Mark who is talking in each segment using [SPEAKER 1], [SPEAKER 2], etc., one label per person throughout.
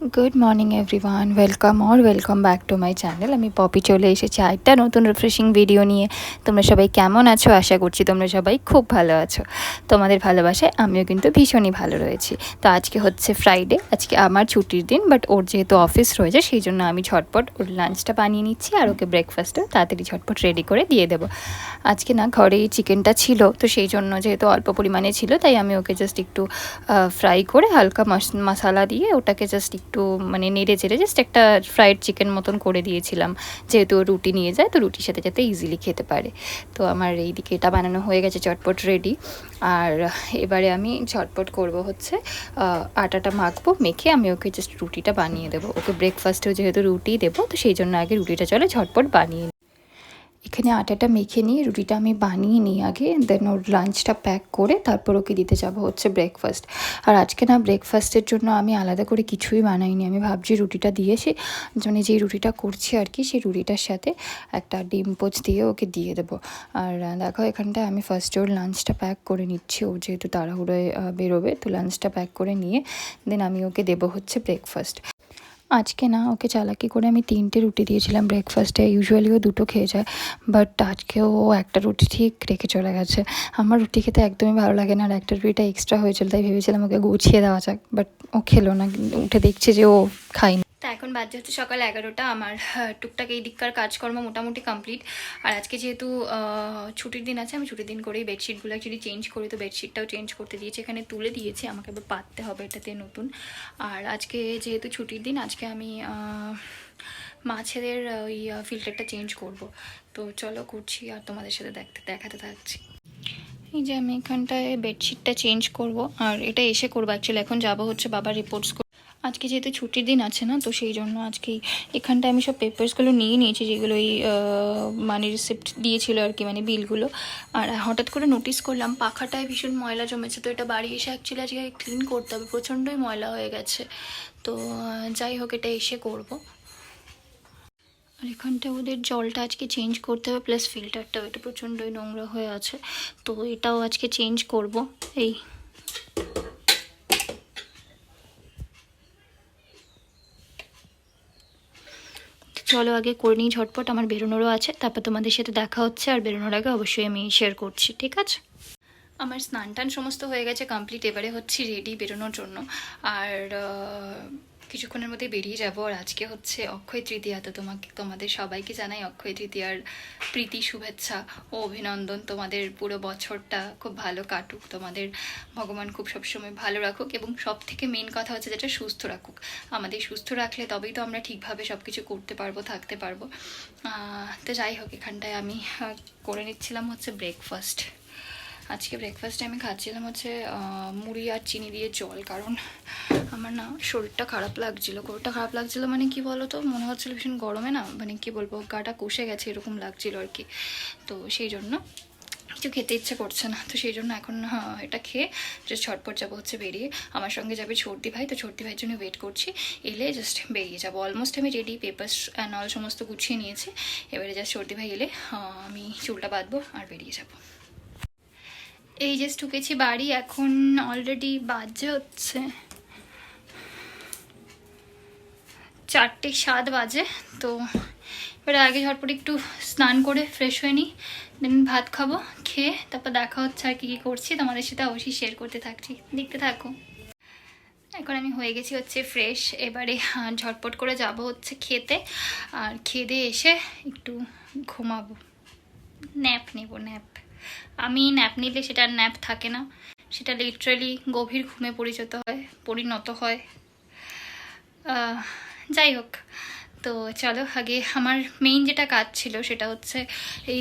[SPEAKER 1] Good morning everyone welcome or welcome back to my channel আমি poppy চলে এসেছি আরেকটা নতুন রিফ্রেশিং ভিডিও নিয়ে। তোমরা সবাই কেমন আছো? আশা করছি তোমরা সবাই খুব ভালো আছো। তোমাদের ভালোবাসায় আমিও কিন্তু ভীষণই ভালো রয়েছি। তো আজকে হচ্ছে ফ্রাইডে আজকে আমার ছুটির দিন বাট ওর যেহেতু অফিস রয়েছে সেই জন্য আমি ঝটপট ওর লাঞ্চটা বানিয়ে নিচ্ছি আর ওকে ব্রেকফাস্টও তাড়াতাড়ি ঝটপট রেডি করে দিয়ে দেবো। আজকে না ঘরে চিকেনটা ছিল, তো সেই জন্য যেহেতু অল্প পরিমাণে ছিল, তাই আমি ওকে জাস্ট একটু ফ্রাই করে হালকা মশ মশলা দিয়ে ওটাকে জাস্ট একটু মানে নেড়ে চেড়ে জাস্ট একটা ফ্রাইড চিকেন মতন করে দিয়েছিলাম। যেহেতু রুটি নিয়ে যায়, তো রুটির সাথে যাতে ইজিলি খেতে পারে। তো আমার এই দিকে এটা বানানো হয়ে গেছে, চটপট রেডি আর এবারে আমি চটপট করব হচ্ছে আটাটা মাখবো, মেখে আমি ওকে জাস্ট রুটিটা বানিয়ে দেবো। ওকে ব্রেকফাস্টেও যেহেতু রুটি দেবো, তো সেই জন্য আগে রুটিটা চলে ঝটপট বানিয়ে। এখানে আটাটা মেখে নিয়ে, রুটিটা আমি বানিয়ে নিই আগে দেন ওর লাঞ্চটা প্যাক করে তারপর ওকে দিতে যাব হচ্ছে ব্রেকফাস্ট আর আজকে না ব্রেকফাস্টের জন্য আমি আলাদা করে কিছুই বানাইনি। আমি ভাবছি রুটিটা দিয়েছি মানে যেই রুটিটা করছি আর কি, সেই রুটিটার সাথে একটা ডিম পোচ দিয়ে ওকে দিয়ে দেবো। আর দেখো এখানটায় আমি ফার্স্টে ওর লাঞ্চটা প্যাক করে নিচ্ছি। ও যেহেতু তাড়াহুড়োয় বেরোবে, তো লাঞ্চটা প্যাক করে নিয়ে দেন আমি ওকে দেবো হচ্ছে ব্রেকফাস্ট আজকে না, ওকে চালাকি করে আমি তিনটে রুটি দিয়েছিলাম ব্রেকফাস্টে ইউজুয়ালি ও দুটো খেয়ে যায় বাট আজকে ও একটা রুটি ঠিক রেখে চলে গেছে। আমার রুটি খেতে একদমই ভালো লাগে না, আর একটা রুটিটা এক্সট্রা হয়েছিল, তাই ভেবেছিলাম ওকে গুছিয়ে দেওয়া যাক বাট ও খেলো না, উঠে দেখছে যে ও খায়নি। তা এখন বাজে হচ্ছে সকাল এগারোটা। আমার টুকটাক এই দিককার কাজকর্ম মোটামুটি কমপ্লিট আর আজকে যেহেতু ছুটির দিন আছে, আমি ছুটির দিন করেই বেডশিটগুলো অ্যাকচুয়ালি চেঞ্জ করি তো বেডশিটটাও চেঞ্জ করতে দিয়েছি। এখানে তুলে দিয়েছি, আমাকে এবার পাততে হবে এটাতে নতুন। আর আজকে যেহেতু ছুটির দিন, আজকে আমি মাছেদের ওই ফিল্টারটা চেঞ্জ করব। তো চলো করছি আর তোমাদের সাথে দেখতে, দেখাতে থাকছি। এই যে আমি এখানটায় বেডশিটটা চেঞ্জ করব। আর এটা এসে করব অ্যাকচুয়ালি এখন যাব হচ্ছে বাবার রিপোর্টস আজকে যেহেতু ছুটির দিন আছে না, তো সেই জন্য আজকে এখানটায় আমি সব পেপারসগুলো নিয়ে নিয়েছি, যেগুলো এই মানে রিসিপ্ট দিয়েছিল আর কি মানে বিলগুলো আর হঠাৎ করে নোটিস করলাম, পাখাটায় ভীষণ ময়লা জমেছে, তো এটা বাড়ি এসে অ্যাকচুয়ালি আজকে ক্লিন করতে হবে, প্রচণ্ডই ময়লা হয়ে গেছে। তো যাই হোক, এটা এসে করব। আর এখানটা ওদের জলটা আজকে চেঞ্জ করতে হবে প্লাস ফিল্টারটাও এটা প্রচণ্ডই নোংরা হয়ে আছে, তো এটাও আজকে চেঞ্জ করব, এই। চলো আগে করে নিই ঝটপট, আমার বেরোনোরও আছে। তারপর তোমাদের সাথে দেখা হচ্ছে আর বেরোনোর আগে অবশ্যই আমি শেয়ার করছি, ঠিক আছে? আমার স্নান টান সমস্ত হয়ে গেছে কমপ্লিট এবারে হচ্ছি রেডি বেরোনোর জন্য। আর কিছুক্ষণের মধ্যে বেরিয়ে যাব। আর আজকে হচ্ছে অক্ষয় তৃতীয়া, তো তোমাকে, তোমাদের সবাইকে জানাই অক্ষয় তৃতীয়ার প্রীতি, শুভেচ্ছা ও অভিনন্দন। তোমাদের পুরো বছরটা খুব ভালো কাটুক। তোমাদের ভগবান খুব সবসময় ভালো রাখুক এবং সব থেকে মেন কথা হচ্ছে যেটা সুস্থ রাখুক। আমাদের সুস্থ রাখলে তবেই তো আমরা ঠিকভাবে সব কিছু করতে পারব, থাকতে পারব। তো যাই হোক, এখানটায় আমি করে নিচ্ছিলাম হচ্ছে ব্রেকফাস্ট আজকে ব্রেকফাস্টে আমি খাচ্ছিলাম হচ্ছে মুড়ি আর চিনি দিয়ে জল, কারণ আমার না শরীরটা খারাপ লাগছিল। শরীরটা খারাপ লাগছিল মানে কি বলো তো মনে হচ্ছিল ভীষণ গরমে না মানে কি বলব, গাটা কষে গেছে এরকম লাগছিল আর কি। তো সেই জন্য কিছু খেতে ইচ্ছে করছে না। তো সেই জন্য এখন এটা খেয়ে জাস্ট ছটপট যাব হচ্ছে বেরিয়ে। আমার সঙ্গে যাবে ছর্দি ভাই, তো ছর্দি ভাইয়ের জন্য ওয়েট করছি। এলে জাস্ট বেরিয়ে যাব। অলমোস্ট আমি রেডি পেপার্স অ্যান্ড অল সমস্ত গুছিয়ে নিয়েছি। এবারে জাস্ট ছর্দি ভাই এলে আমি চুলটা বাঁধবো আর বেরিয়ে যাব। এই যে ঢুকেছি বাড়ি, এখন অলরেডি বাজে হচ্ছে চারটে সাত বাজে, তো এবারে আগে ঝটপট একটু স্নান করে ফ্রেশ হয়ে নিই দেন ভাত খাব, খেয়ে তারপর দেখা হচ্ছে আর কী কী করছি, তোমাদের সাথে অবশ্যই শেয়ার করতে থাকছি, দেখতে থাকো। এখন আমি হয়ে গেছি হচ্ছে ফ্রেশ এবারে ঝটপট করে যাব হচ্ছে খেতে, আর খেয়ে এসে একটু ঘুমাবো। ন্যাপ নেব ন্যাপ আমি ন্যাপ নিলে সেটা ন্যাপ থাকে না। সেটা লিটারালি গভীর ঘুমে পরিচিত হয়, পরিণত হয়। যাই হোক, তো চলো আগে আমার মেইন যেটা কাজ ছিল সেটা হচ্ছে এই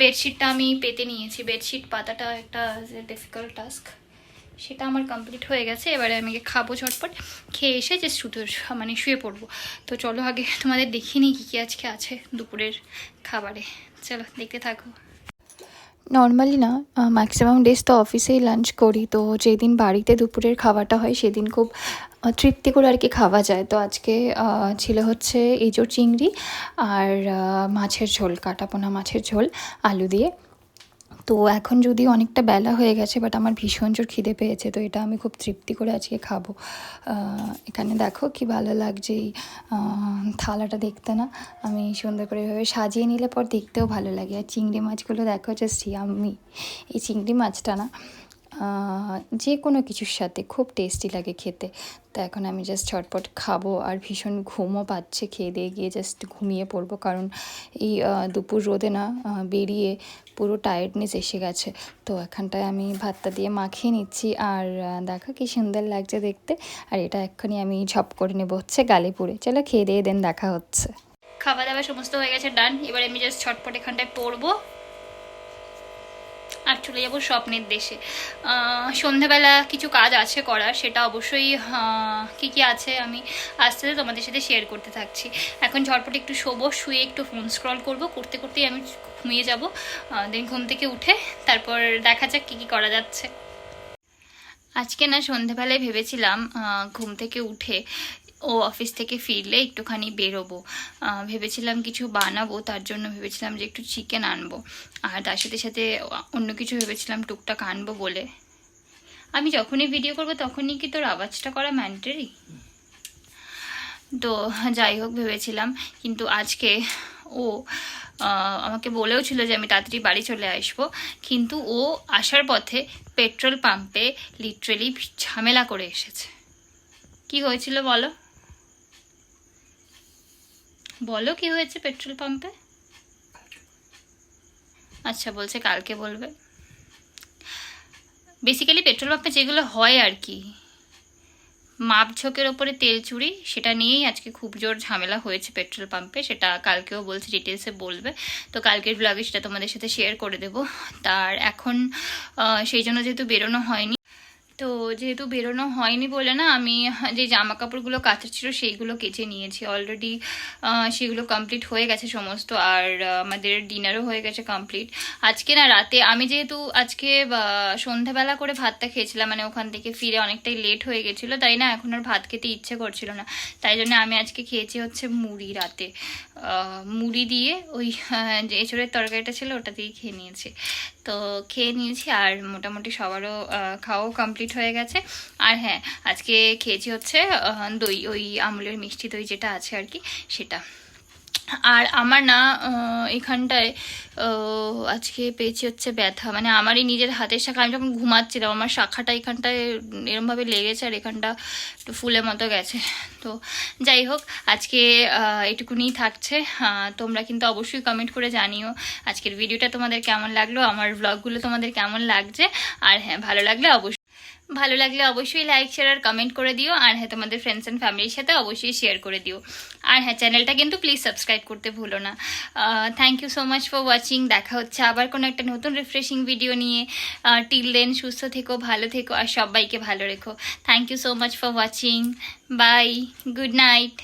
[SPEAKER 1] বেডশিটটা আমি পেতে নিয়েছি। বেডশিট পাতাটা একটা ডিফিকাল্ট টাস্ক সেটা আমার কমপ্লিট হয়ে গেছে। এবারে আমি খাব ঝটপট, খেয়ে এসে যে শুধু মানে শুয়ে পড়ব। তো চলো আগে তোমাদের দেখিয়ে নিই কী কী আজকে আছে দুপুরের খাবারে। চলো দেখতে থাকো। নর্মালি না ম্যাক্সিমাম ডেজ তো অফিসেই লাঞ্চ করি। তো যেদিন বাড়িতে দুপুরের খাওয়াটা হয়, সেদিন খুব তৃপ্তি করে আর কি খাওয়া যায়। তো আজকে ছিল হচ্ছে এঁচোড় চিংড়ি আর মাছের ঝোল, কাটাপোনা মাছের ঝোল, আলু দিয়ে। তো এখন যদি অনেকটা বেলা হয়ে গেছে বাট আমার ভীষণ জোর খিদে পেয়েছে, তো এটা আমি খুব তৃপ্তি করে আজকে খাব। এখানে দেখো কি ভালো লাগছে এই থালাটা দেখতে না? আমি সুন্দর করে এভাবে সাজিয়ে নিলে পর দেখতেও ভালো লাগে। আর চিংড়ি মাছগুলো দেখো যে আমি এই চিংড়ি মাছটা না যে কোনো কিছুর সাথে খুব টেস্টি লাগে খেতে। তো এখন আমি জাস্ট ছটপট খাব আর ভীষণ ঘুমও পাচ্ছে। খেয়ে দিয়ে গিয়ে জাস্ট ঘুমিয়ে পড়ব কারণ এই দুপুর রোদে না বেরিয়ে পুরো টায়ার্ডনেস এসে গেছে। তো এখানটায় আমি ভাতটা দিয়ে মাখিয়ে নিচ্ছি আর দেখো কি সুন্দর লাগছে দেখতে। আর এটা এক্ষুনি আমি ঝপ করে নেব হচ্ছে গালে পুড়ে। চলো খেয়ে দিয়ে দেন, দেখা হচ্ছে। খাওয়া দাওয়া সমস্ত হয়ে গেছে ডান এবার আমি জাস্ট ছটপট এখানটায় পড়ব। আর চলে যাব স্বপ্নের দেশে। সন্ধেবেলা কিছু কাজ আছে করার, সেটা অবশ্যই কি কি আছে আমি আস্তে আস্তে তোমাদের সাথে শেয়ার করতে থাকছি। এখন ঝটপট একটু শোবো, শুয়ে একটু ফোন স্ক্রল করব, করতে করতেই আমি ঘুমিয়ে যাব। দেন ঘুম থেকে উঠে তারপর দেখা যাক কী কী করা যাচ্ছে। আজকে না সন্ধেবেলায় ভেবেছিলাম ঘুম থেকে উঠে ও অফিস থেকে ফিরলে একটুখানি বেরোবো। ভেবেছিলাম কিছু বানাবো, তার জন্য ভেবেছিলাম যে একটু চিকেন আনব। আর তার সাথে সাথে অন্য কিছু ভেবেছিলাম টুকটাক আনব বলে। আমি যখনই ভিডিও করব তখনই কি তোর আওয়াজটা করা ম্যান্ডেটারি তো যাই হোক, ভেবেছিলাম। কিন্তু আজকে ও আমাকে বলেও ছিল যে আমি তাড়াতাড়ি বাড়ি চলে আসব। কিন্তু ও আসার পথে পেট্রোল পাম্পে লিটারেলি ঝামেলা করে এসেছে। কি হয়েছিল বলো? বলো কি হয়েছে পেট্রোল পাম্পে? আচ্ছা বলছে কালকে বলবে। বেসিক্যালি পেট্রোল পাম্পে যেগুলো হয় আর কি মাপঝোঁকের ওপরে তেল চুরি, সেটা নিয়েই আজকে খুব জোর ঝামেলা হয়েছে পেট্রোল পাম্পে, সেটা কালকেও বলছে ডিটেলসে বলবে। তো কালকের ব্লগে সেটা তোমাদের সাথে শেয়ার করে দেবো। তার এখন সেই জন্য যেহেতু বেরোনো হয়নি তো যেহেতু বেরোনো হয়নি বলে না, আমি যে জামা কাপড়গুলো কাচার ছিল সেইগুলো কেচে নিয়েছি। অলরেডি সেগুলো কমপ্লিট হয়ে গেছে সমস্ত, আর আমাদের ডিনারও হয়ে গেছে কমপ্লিট আজকে না রাতে, আমি যেহেতু আজকে সন্ধ্যাবেলা করে ভাতটা খেয়েছিলাম মানে ওখান থেকে ফিরে অনেকটাই লেট হয়ে গেছিল, তাই না এখন আর ভাত খেতে ইচ্ছে করছিল না। তাই জন্য আমি আজকে খেয়েছি হচ্ছে মুড়ি রাতে। মুড়ি দিয়ে ওই যে এঁচড়ের তরকারিটা ছিল ওটা দিয়ে খেয়ে নিয়েছি। তো খেয়ে নিয়েছি আর মোটামুটি সবারও খাওয়াও কমপ্লিট হয়ে গেছে। আর হ্যাঁ আজকে খেয়েছি হচ্ছে দই, ওই আমুলের মিষ্টি দই যেটা আছে আর কি, সেটা। আর আমার না এখানটায় আজকে পেয়েছি হচ্ছে ব্যথা। মানে আমারই নিজের হাতের শাখা। আমি যখন ঘুমাচ্ছিলাম, আমার শাখাটা এখানটায় এরমভাবে লেগেছে আর এখানটা একটু ফুলের মতো গেছে। তো যাই হোক, আজকে এটুকুনি থাকছে। তোমরা কিন্তু অবশ্যই কমেন্ট করে জানিও আজকের ভিডিওটা তোমাদের কেমন লাগল, আমার ব্লগগুলো তোমাদের কেমন লাগছে। আর হ্যাঁ ভালো লাগলে অবশ্যই ভালো লাগলে অবশ্যই লাইক শেয়ার আর কমেন্ট করে দিও। আর হ্যাঁ তোমাদের ফ্রেন্ডস অ্যান্ড ফ্যামিলির সাথে অবশ্যই শেয়ার করে দিও। আর হ্যাঁ চ্যানেলটা কিন্তু প্লিজ সাবস্ক্রাইব করতে ভুলো না। Thank you so much for watching দেখা হচ্ছে আবার কোনো একটা নতুন রিফ্রেশিং ভিডিও নিয়ে। টিল দেন সুস্থ থেকো, ভালো থেকো, আর সবাইকে ভালো রেখো। Thank you so much for watching bye good night